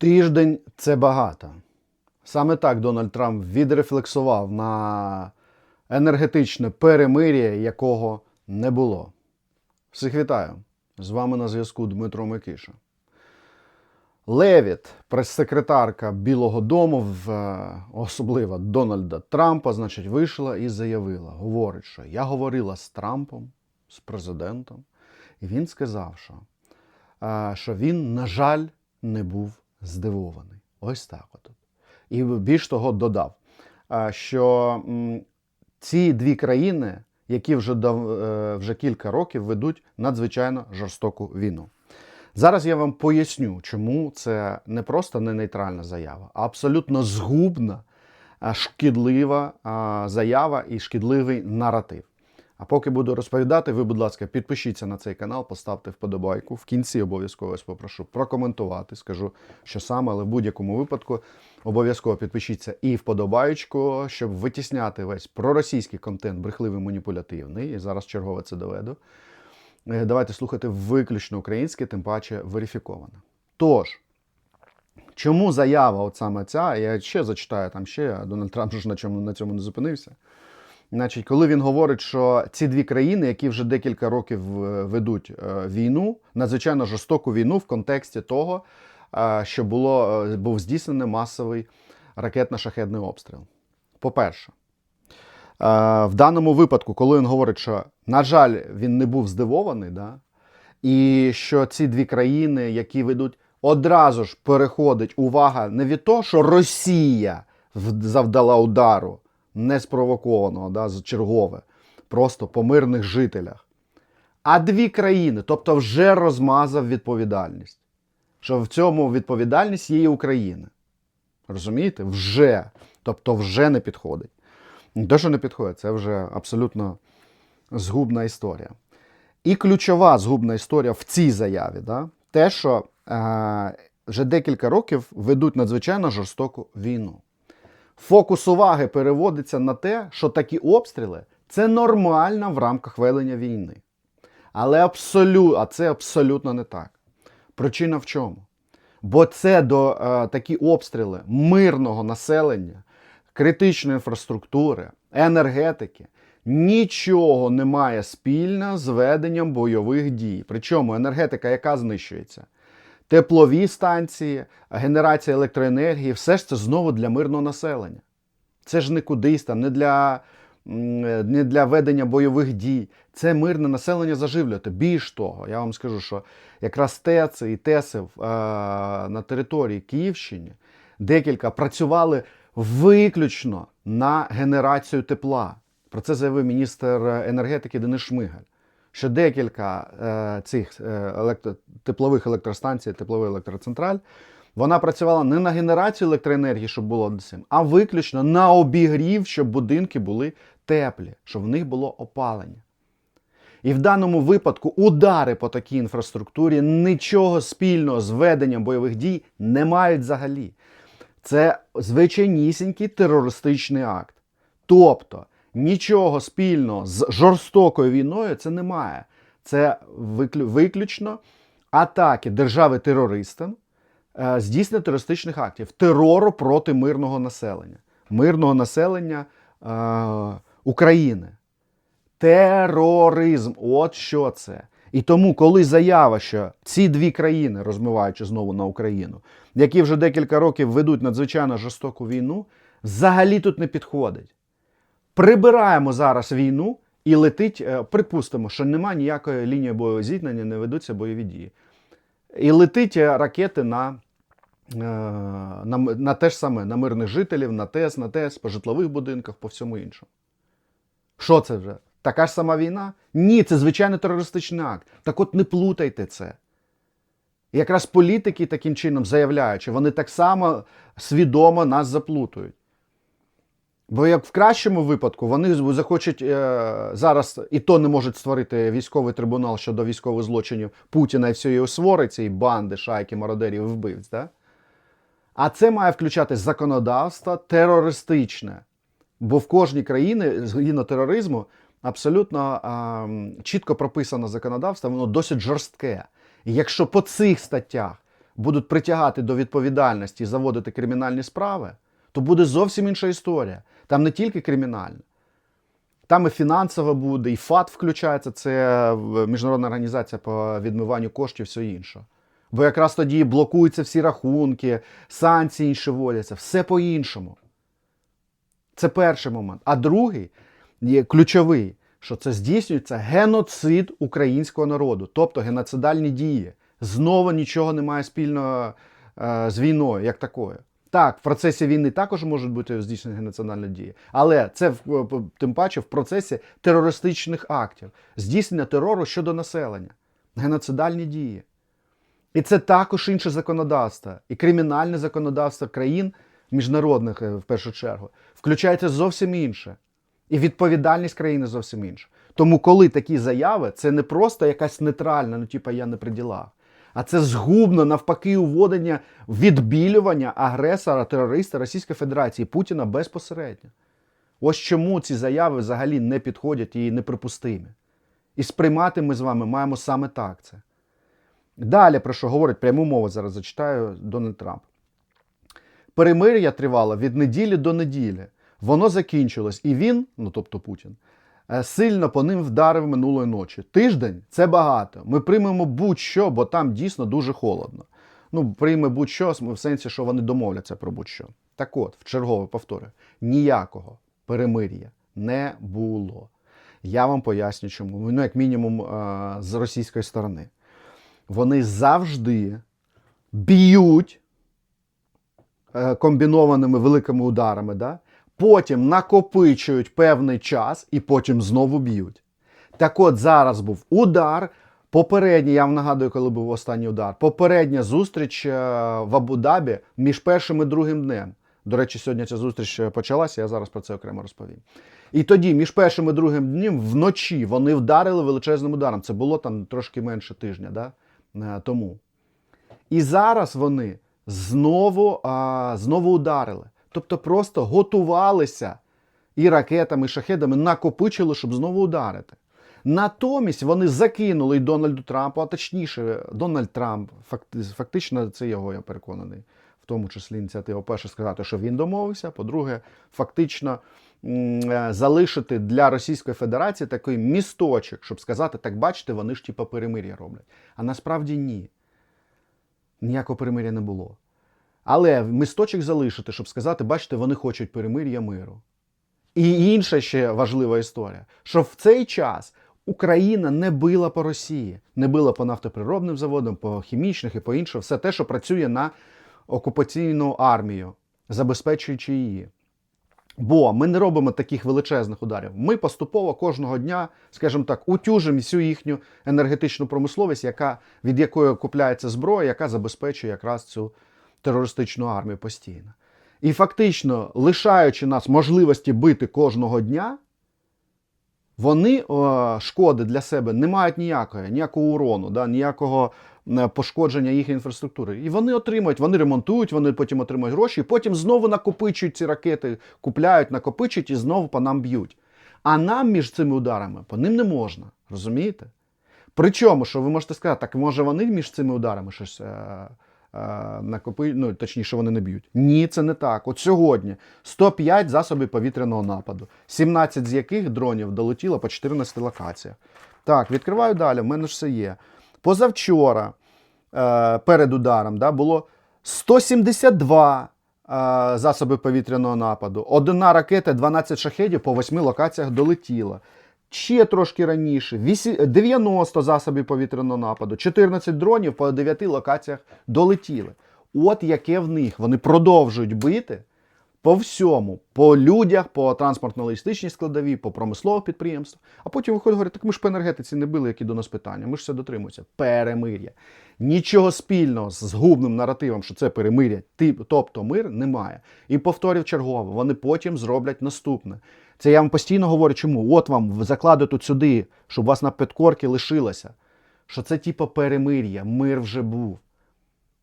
Тиждень це багато. Саме так Дональд Трамп відрефлексував на енергетичне перемир'я, якого не було. Всіх вітаю! З вами на зв'язку Дмитро Микиша. Левіт, прес-секретарка Білого Дому, е, особливо Дональда Трампа, значить, вийшла і заявила: говорить, що я говорила з Трампом, з президентом, і він сказав, що, е, що він, на жаль, не був здивований. Ось так от. І більш того додав, що ці дві країни, які вже, е, вже кілька років ведуть надзвичайно жорстоку війну. Зараз я вам поясню, чому це не просто не нейтральна заява, а абсолютно згубна, шкідлива заява і шкідливий наратив. А поки буду розповідати, ви, будь ласка, підпишіться на цей канал, поставте вподобайку. В кінці обов'язково попрошу прокоментувати. Скажу, що саме, але в будь-якому випадку обов'язково підпишіться і вподобаючку, щоб витісняти весь проросійський контент, брехливий маніпулятивний. І зараз чергове це доведу. Е, Давайте слухати виключно українське, тим паче верифіковане. Тож, чому заява, от саме ця, я ще зачитаю там ще, Дональд Трамп ж на, чому, на цьому не зупинився. Значить, коли він говорить, що ці дві країни, які вже декілька років е, ведуть е, війну, надзвичайно жорстоку війну в контексті того, е, що було, був здійснений масовий ракетно-шахедний обстріл. По-перше, в даному випадку, коли він говорить, що, на жаль, він не був здивований, да? і що ці дві країни, які ведуть, одразу ж переходить увага не від того, що Росія завдала удару неспровокованого, да, чергове, просто по мирних жителях, а дві країни, тобто вже розмазав відповідальність. Що в цьому відповідальність є і України. Розумієте? Вже. Тобто вже не підходить. Те, що не підходить, це вже абсолютно згубна історія. І ключова згубна історія в цій заяві, да, те, що е, вже декілька років ведуть надзвичайно жорстоку війну. Фокус уваги переводиться на те, що такі обстріли це нормально в рамках ведення війни. Але абсолю... а це абсолютно не так. Причина в чому? Бо це до е, такі обстріли мирного населення, критичної інфраструктури, енергетики нічого не має спільно з веденням бойових дій. Причому енергетика, яка знищується? Теплові станції, генерація електроенергії, все ж це знову для мирного населення. Це ж не кудись там, не для, не для ведення бойових дій. Це мирне населення заживлювати. Більш того, я вам скажу, що якраз ТЕЦи і ТЕСи е, на території Київщини декілька працювали виключно на генерацію тепла. Про це заявив міністр енергетики Денис Шмигаль. Що декілька е, цих е, електро... теплових електростанцій, теплових електроцентраль, вона працювала не на генерацію електроенергії, щоб було цим, а виключно на обігрів, щоб будинки були теплі, щоб в них було опалення. І в даному випадку удари по такій інфраструктурі нічого спільного з веденням бойових дій не мають взагалі. Це звичайнісінький терористичний акт. Тобто нічого спільного з жорстокою війною це немає. Це виклю- виключно атаки держави-терористам, е, здійснення терористичних актів, терору проти мирного населення, мирного населення е, України. Тероризм. От що це. І тому, коли заява, що ці дві країни, розмиваючи знову на Україну, які вже декілька років ведуть надзвичайно жорстоку війну, взагалі тут не підходить. Прибираємо зараз війну і летить, е, припустимо, що немає ніякої лінії бойового зіткнення, не ведуться бойові дії. І летить е, ракети на, е, на, на те ж саме, на мирних жителів, на ТЕС, на ТЕС, по житлових будинках, по всьому іншому. Що це вже? Така ж сама війна? Ні, це звичайно терористичний акт. Так от не плутайте це. Якраз політики таким чином заявляючи, вони так само свідомо нас заплутують. Бо як в кращому випадку вони захочуть е, зараз і то не можуть створити військовий трибунал щодо військових злочинів Путіна і всієї свори, цієї банди, шайки, мародерів і вбивць. Да? А це має включати законодавство терористичне. Бо в кожній країні згідно тероризму абсолютно ем, чітко прописано законодавство, воно досить жорстке. І якщо по цих статтях будуть притягати до відповідальності і заводити кримінальні справи, то буде зовсім інша історія. Там не тільки кримінальна. Там і фінансова буде, і ФАТ включається, це е, міжнародна організація по відмиванню коштів, все інше. Бо якраз тоді блокуються всі рахунки, санкції інші вводяться, все по-іншому. Це перший момент. А другий є ключовий, що це здійснюється геноцид українського народу, тобто геноцидальні дії. Знову нічого не має спільного е, з війною, як такою. Так, в процесі війни також можуть бути здійснені геноцидальні дії, але це в- в- тим паче в процесі терористичних актів, здійснення терору щодо населення, геноцидальні дії. І це також інше законодавство, і кримінальне законодавство країн міжнародних е, в першу чергу включається зовсім інше. І відповідальність країни зовсім інша. Тому, коли такі заяви, це не просто якась нейтральна, ну типа я не при ділах, а це згубно навпаки уводення відбілювання агресора, терориста Російської Федерації Путіна безпосередньо. Ось чому ці заяви взагалі не підходять і неприпустимі. І сприймати ми з вами маємо саме так це. Далі, про що говорить пряму мову, зараз зачитаю Дональд Трамп. Перемир'я тривало від неділі до неділі. Воно закінчилось, і він, ну тобто Путін, сильно по ним вдарив минулої ночі. Тиждень це багато. Ми приймемо будь-що, бо там дійсно дуже холодно. Ну, прийме будь-що в сенсі, що вони домовляться про будь-що. Так от, в чергове повторюю, ніякого перемир'я не було. Я вам поясню, чому. Ну, як мінімум, е, з російської сторони. Вони завжди б'ють е, комбінованими великими ударами, да? Потім накопичують певний час і потім знову б'ють. Так от зараз був удар. Попередній, я вам нагадую, коли був останній удар. Попередня зустріч е, в Абу-Дабі між першим і другим днем. До речі, сьогодні ця зустріч е, почалася, я зараз про це окремо розповім. І тоді, між першим і другим днем, вночі вони вдарили величезним ударом. Це було там трошки менше тижня да? е, тому. І зараз вони знову, знову ударили. Тобто просто готувалися і ракетами, і шахедами накопичили, щоб знову ударити. Натомість вони закинули і Дональду Трампу, а точніше, Дональд Трамп, фактично, це його, я переконаний, в тому числі ініціатива. Перше сказати, що він домовився. По-друге, фактично е, залишити для Російської Федерації такий місточок, щоб сказати, так бачите, вони ж типа перемир'я роблять. А насправді ні. Ніякого перемир'я не було. Але місточок залишити, щоб сказати, бачите, вони хочуть перемир'я миру. І інша ще важлива історія, що в цей час Україна не била по Росії, не била по нафтоприробним заводам, по хімічних і по іншому, все те, що працює на окупаційну армію, забезпечуючи її. Бо ми не робимо таких величезних ударів. Ми поступово кожного дня, скажімо так, утюжимо всю їхню енергетичну промисловість, яка, від якої купляється зброя, яка забезпечує якраз цю терористичну армію постійно. І фактично, лишаючи нас можливості бити кожного дня, вони о, шкоди для себе не мають ніякої, ніякого урону, да, ніякого е, пошкодження їх інфраструктури. І вони отримують, вони ремонтують, вони потім отримують гроші, і потім знову накопичують ці ракети, купляють, накопичують і знову по нам б'ють. А нам між цими ударами по ним не можна. Розумієте? Причому, що ви можете сказати, так може вони між цими ударами щось. Е- е, накопи... ну, точніше, вони не б'ють. Ні, це не так. От сьогодні 105 засобів повітряного нападу, 17 з яких дронів долетіло по 14 локаціях. Так, відкриваю далі, в мене ж все є. Позавчора, е, перед ударом, да, було 172 е, засоби повітряного нападу. Одна ракета, 12 шахедів по 8 локаціях долетіла. Ще трошки раніше, 90 засобів повітряного нападу, 14 дронів по 9 локаціях долетіли. От яке в них. Вони продовжують бити по всьому, по людях, по транспортно-логістичній складовій, по промислових підприємствах. А потім виходить, говорить, так ми ж по енергетиці не били, які до нас питання. Ми ж все дотримуємося. Перемир'я. Нічого спільного з згубним наративом, що це перемир'я, тобто мир, немає. І повторюю чергово, вони потім зроблять наступне. Це я вам постійно говорю, чому? От вам закладу тут сюди, щоб у вас на підкорки лишилося. Що це типу перемир'я, мир вже був.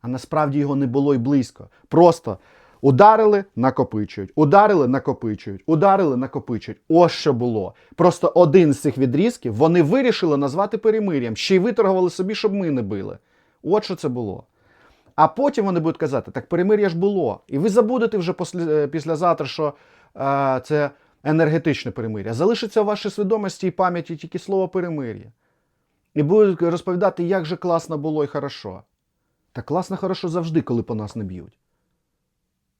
А насправді його не було й близько. Просто ударили, накопичують, ударили, накопичують, ударили, накопичують. Ось що було. Просто один з цих відрізків вони вирішили назвати перемир'ям, ще й виторгували собі, щоб ми не били. От що це було. А потім вони будуть казати, так перемир'я ж було. І ви забудете вже після, е, післязавтра, що е, це енергетичне перемир'я. Залишиться в вашій свідомості і пам'яті тільки слово перемир'я. І будуть розповідати, як же класно було і хорошо. Та класно, хорошо завжди, коли по нас не б'ють.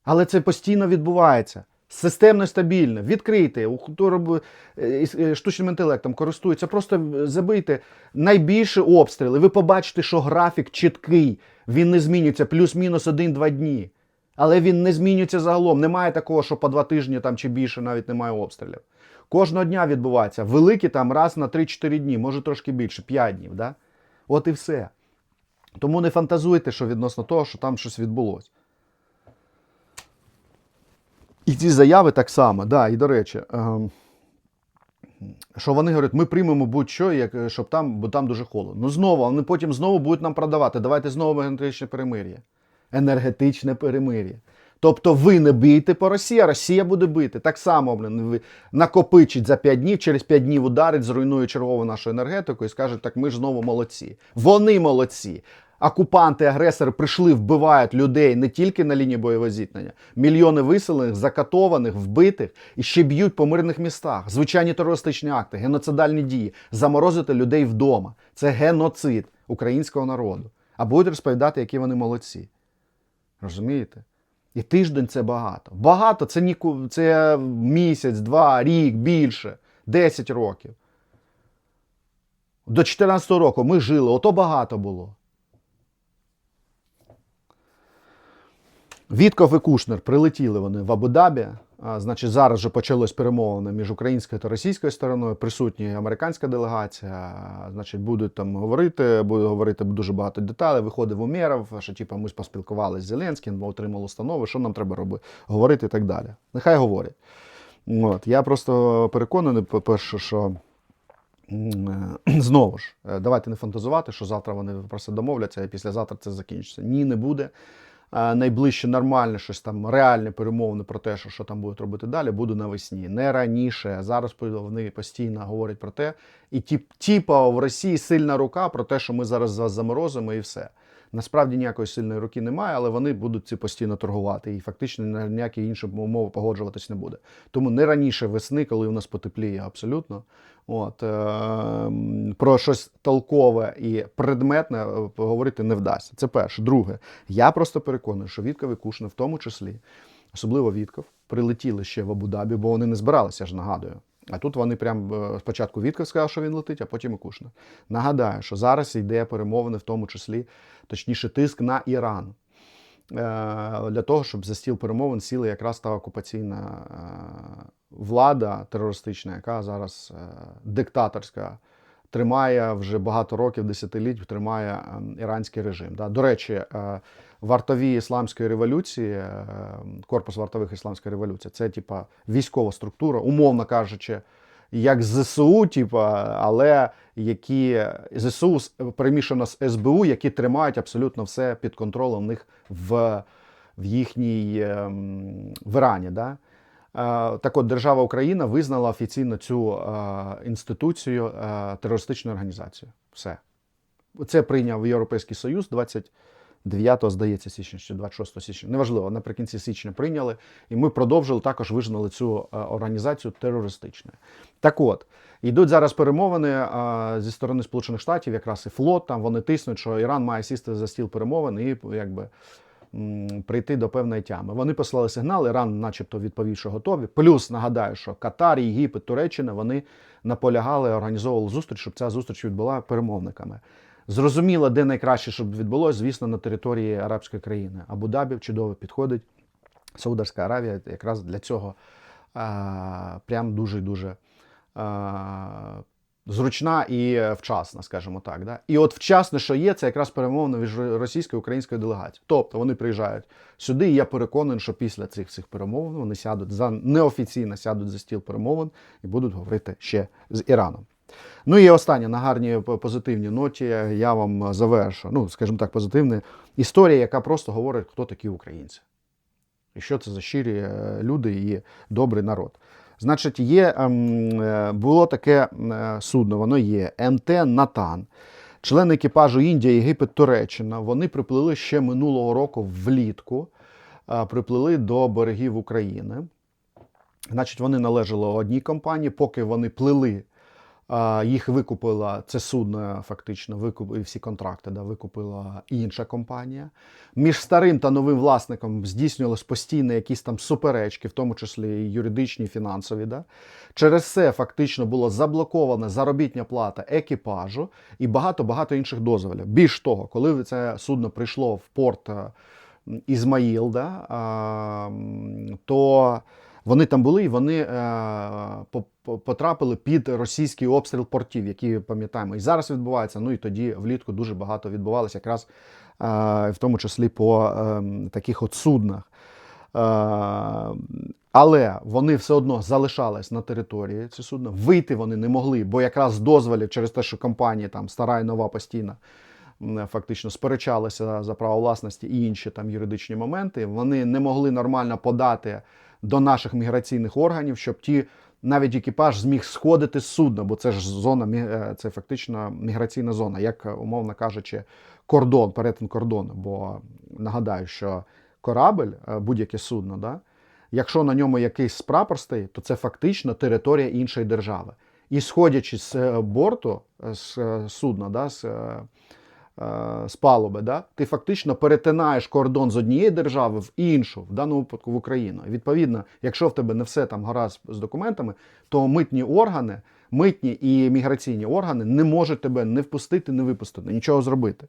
Але це постійно відбувається. Системно стабільно. Відкрийте, е, е, штучним інтелектом користується, просто забийте найбільші обстріли. Ви побачите, що графік чіткий, він не змінюється плюс-мінус один-два дні. Але він не змінюється загалом. Немає такого, що по два тижні там чи більше навіть немає обстрілів. Кожного дня відбувається. Великі там раз на 3-4 дні, може трошки більше, 5 днів. Да? От і все. Тому не фантазуйте, що відносно того, що там щось відбулося. І ці заяви так само, да, і до речі, ем, що вони говорять, ми приймемо будь-що, як, е, щоб там, бо там дуже холодно. Ну знову, вони потім знову будуть нам продавати. Давайте знову енергетичне перемир'я. Енергетичне перемир'я. Тобто ви не бійте по Росії, а Росія буде бити. Так само, блин, накопичить за 5 днів, через 5 днів ударить, зруйнує чергову нашу енергетику і скаже, так ми ж знову молодці. Вони молодці. Окупанти, агресори прийшли, вбивають людей не тільки на лінії бойового зіткнення, мільйони виселених, закатованих, вбитих і ще б'ють по мирних містах. Звичайні терористичні акти, геноцидальні дії, заморозити людей вдома. Це геноцид українського народу. А будуть розповідати, які вони молодці. Розумієте? І тиждень це багато. Багато це ніку, це місяць, два, рік, більше, 10 років. До 14 року ми жили, ото багато було. Вітков і Кушнер прилетіли вони в Абу-Дабі. Значить, зараз вже почалось перемовини між українською та російською стороною. Присутня американська делегація. Значить, будуть там говорити, буде говорити дуже багато деталей. Виходив Умєров, що типу, ми поспілкувалися з Зеленським, ми отримали установи, що нам треба робити, говорити і так далі. Нехай говорять. От. Я просто переконаний, по-перше, що. Е, Знову ж, е, давайте не фантазувати, що завтра вони просто домовляться і післязавтра це закінчиться. Ні, не буде. Найближче нормальне щось там, реальне перемовини про те, що, що там будуть робити далі, буде навесні. Не раніше. Зараз вони постійно говорять про те, і тіп, тіпа в Росії сильна рука про те, що ми зараз вас заморозимо і все. Насправді ніякої сильної руки немає, але вони будуть ці постійно торгувати і фактично на ніякі інші умови погоджуватись не буде. Тому не раніше весни, коли у нас потепліє абсолютно. От, е, про щось толкове і предметне е, говорити не вдасться. Це перше. Друге, я просто переконаний, що Вітков і Кушнер, в тому числі, особливо Вітков, прилетіли ще в Абу-Дабі, бо вони не збиралися, я ж нагадую. А тут вони прям е, спочатку Вітков сказав, що він летить, а потім і Кушнер. Нагадаю, що зараз йде перемовини, в тому числі, точніше, тиск на Іран. Е, Для того, щоб за стіл перемовин сіла якраз та окупаційна е, влада терористична, яка зараз диктаторська, тримає вже багато років, десятиліть, тримає е, іранський режим. До речі, е, вартові ісламської революції, е, корпус вартових ісламської революції, це типа військова структура, умовно кажучи, як ЗСУ, типа, але які ЗСУ перемішано з СБУ, які тримають абсолютно все під контролем в них в, в їхній ем, в Ірані. Да? Е, Так от держава Україна визнала офіційно цю е, інституцію е, терористичною організацією. Все. Це прийняв Європейський Союз 29, здається, січня чи 26 січня. Неважливо, наприкінці січня прийняли, і ми продовжили також визнали цю організацію терористичною. Так от, йдуть зараз перемовини зі сторони Сполучених Штатів, якраз і флот. Там вони тиснуть, що Іран має сісти за стіл перемовин і якби. Прийти до певної тями. Вони послали сигнал, Іран, начебто, відповів, що готові. Плюс нагадаю, що Катар, Єгипет, Туреччина вони наполягали, організовували зустріч, щоб ця зустріч відбула перемовниками. Зрозуміло, де найкраще, щоб відбулося, звісно, на території арабської країни. Абу-Дабі чудово підходить. Саудовська Аравія якраз для цього а, прям дуже дуже а, зручна і вчасна, скажімо так. Да? І от вчасне, що є, це якраз перемовини між російською і українською делегацією. Тобто вони приїжджають сюди, і я переконаний, що після цих всіх перемовин вони сядуть за неофіційно сядуть за стіл перемовин і будуть говорити ще з Іраном. Ну і останнє на гарній позитивній ноті я вам завершу. Ну, скажімо так, позитивна історія, яка просто говорить, хто такі українці. І що це за щирі е, люди і добрий народ. Значить, є, ем, е, було таке е, судно, воно є МТ Натан. Члени екіпажу Індія, Єгипет, Туреччина вони приплили ще минулого року влітку, е, приплили до берегів України. Значить, вони належали одній компанії, поки вони плили. Їх викупила це судно, фактично, викуп, і всі контракти да, викупила інша компанія. Між старим та новим власником здійснювалися постійні якісь там суперечки, в тому числі і юридичні, і фінансові. Да. Через це фактично було заблокована заробітня плата екіпажу і багато-багато інших дозволів. Більш того, коли це судно прийшло в порт е, Ізмаїл, да, то вони там були і вони е, потрапили під російський обстріл портів, які пам'ятаємо, і зараз відбувається. Ну і тоді влітку дуже багато відбувалося, якраз е, в тому числі по е, таких от суднах. Е, але вони все одно залишались на території ці судна. Вийти вони не могли, бо якраз дозволів через те, що компанія там стара і нова постійно фактично сперечалися за право власності і інші там юридичні моменти. Вони не могли нормально подати до наших міграційних органів, щоб ті. Навіть екіпаж зміг сходити з судна, бо це ж зона, е, це фактично міграційна зона, як е, умовно кажучи, кордон, перетин кордону. Бо нагадаю, що корабль, е, будь-яке судно, да, якщо на ньому якийсь прапор стоїть, то це фактично територія іншої держави. І сходячи з борту, з судна, да, з, з палуби, да, ти фактично перетинаєш кордон з однієї держави в іншу, в даному випадку в Україну. Відповідно, якщо в тебе не все там гаразд з документами, то митні органи, митні і міграційні органи не можуть тебе не впустити, не випустити, нічого зробити.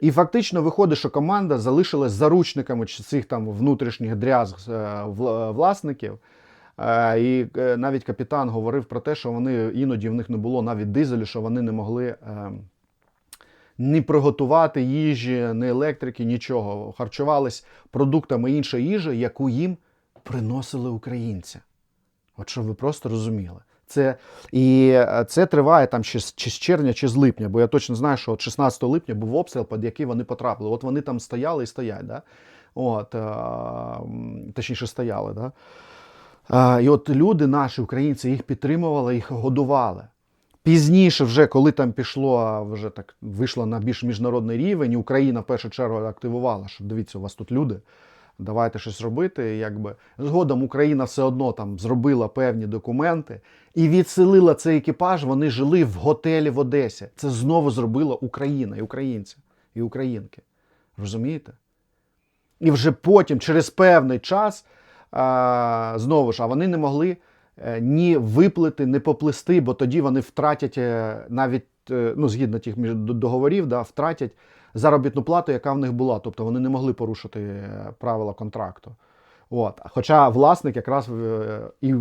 І фактично виходить, що команда залишилась заручниками цих там внутрішніх дрязг е, власників. Е, І е, навіть капітан говорив про те, що вони іноді в них не було навіть дизелю, що вони не могли е, ні приготувати їжі, ні електрики, нічого. Харчувались продуктами іншої їжі, яку їм приносили українці. От щоб ви просто розуміли. Це, і е, це триває там чи, з- чи з червня, чи з липня, бо я точно знаю, що от 16 липня був обстріл, під який вони потрапили. От вони там стояли і стоять. Да? От, е, м, точніше, стояли. Да? Е, І от люди наші, українці, їх підтримували, їх годували. Пізніше, вже коли там пішло, вже так вийшло на більш міжнародний рівень, Україна в першу чергу активувала, що дивіться, у вас тут люди, давайте щось робити. Якби згодом Україна все одно там зробила певні документи і відселила цей екіпаж. Вони жили в готелі в Одесі. Це знову зробила Україна і українці, і українки. Розумієте? І вже потім, через певний час, знову ж, а вони не могли ні виплити, не поплисти, бо тоді вони втратять е, навіть, е, ну, згідно тих договорів, да, втратять заробітну плату, яка в них була. Тобто вони не могли порушити е, правила контракту. От. Хоча власник якраз е, і,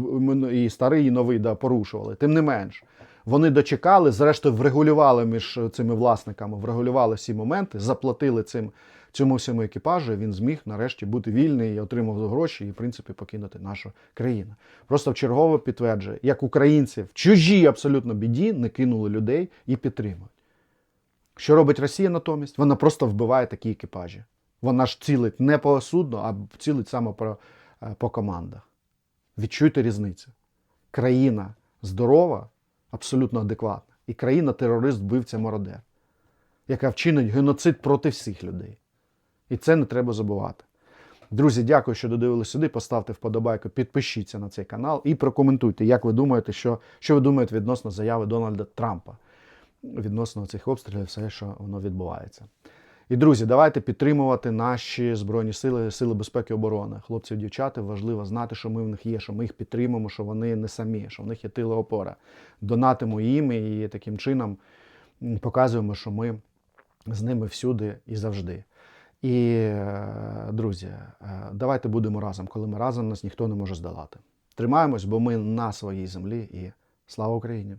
і старий, і новий да, порушували. Тим не менш, вони дочекали, зрештою, врегулювали між цими власниками, врегулювали всі моменти, заплатили цим цьому всьому екіпажу, він зміг нарешті бути вільний і отримав гроші і, в принципі, покинути нашу країну. Просто вчергове підтверджує, як українці в чужій абсолютно біді не кинули людей і підтримують. Що робить Росія натомість? Вона просто вбиває такі екіпажі. Вона ж цілить не по судну, а цілить саме по, е, по командах. Відчуйте різницю. Країна здорова, абсолютно адекватна, і країна терорист, вбивця мародер, яка вчинить геноцид проти всіх людей. І це не треба забувати. Друзі, дякую, що додивилися сюди. Поставте вподобайку, підпишіться на цей канал і прокоментуйте, як ви думаєте, що, що ви думаєте відносно заяви Дональда Трампа, відносно цих обстрілів, все, що воно відбувається. І друзі, давайте підтримувати наші збройні сили, сили безпеки і оборони. Хлопців, дівчата, важливо знати, що ми в них є, що ми їх підтримуємо, що вони не самі, що в них є тили опора. Донатимо їм і таким чином показуємо, що ми з ними всюди і завжди. І, е, друзі, е, давайте будемо разом. Коли ми разом, нас ніхто не може здолати. Тримаємось, бо ми на своїй землі і слава Україні!